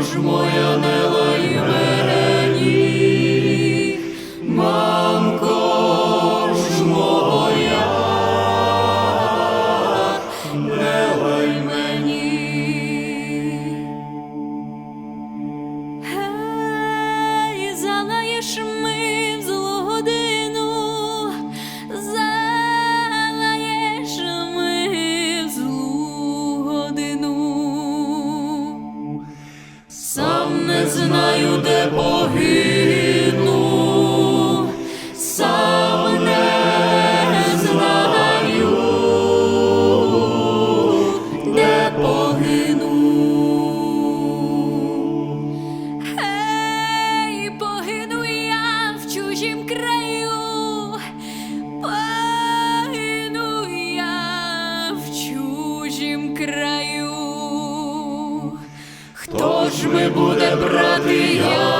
Ж моя не знаю, де ж ми буде брати яму?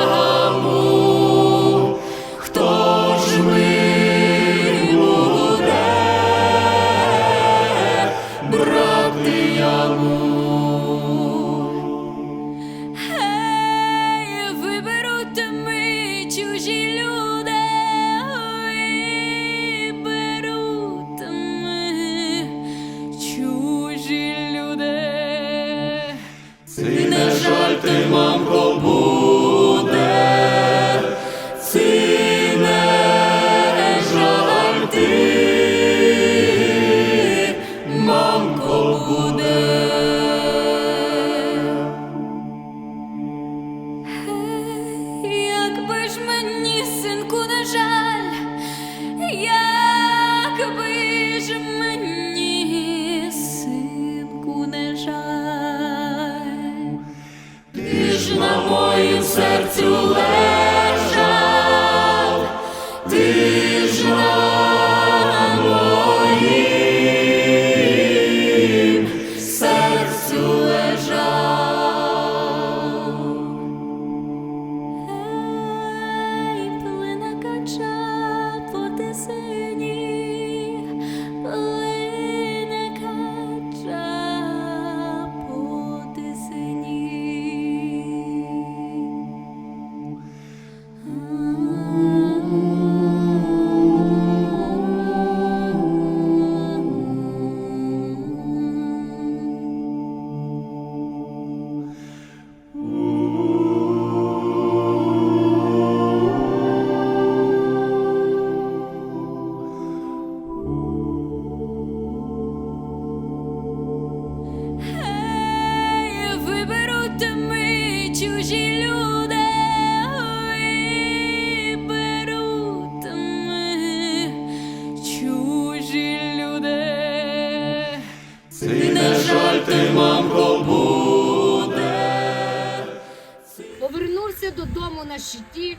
Додому на щиті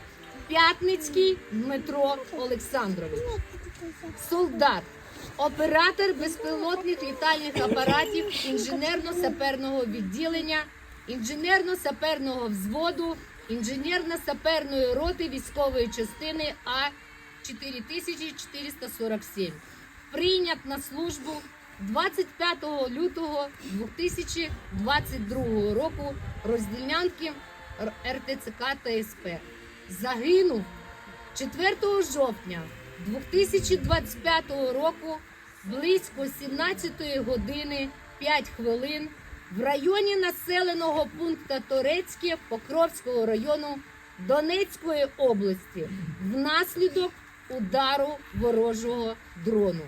П'ятницький Дмитро Олександрович. Солдат, оператор безпілотних літальних апаратів інженерно-саперного відділення, інженерно-саперного взводу, інженерно-саперної роти військової частини А 4447. Прийнят на службу 25 лютого 2022 року розділянки РТЦК та СП. Загинув 4 жовтня 2025 року близько 17 години 5 хвилин в районі населеного пункту Торецьке Покровського району Донецької області внаслідок удару ворожого дрону.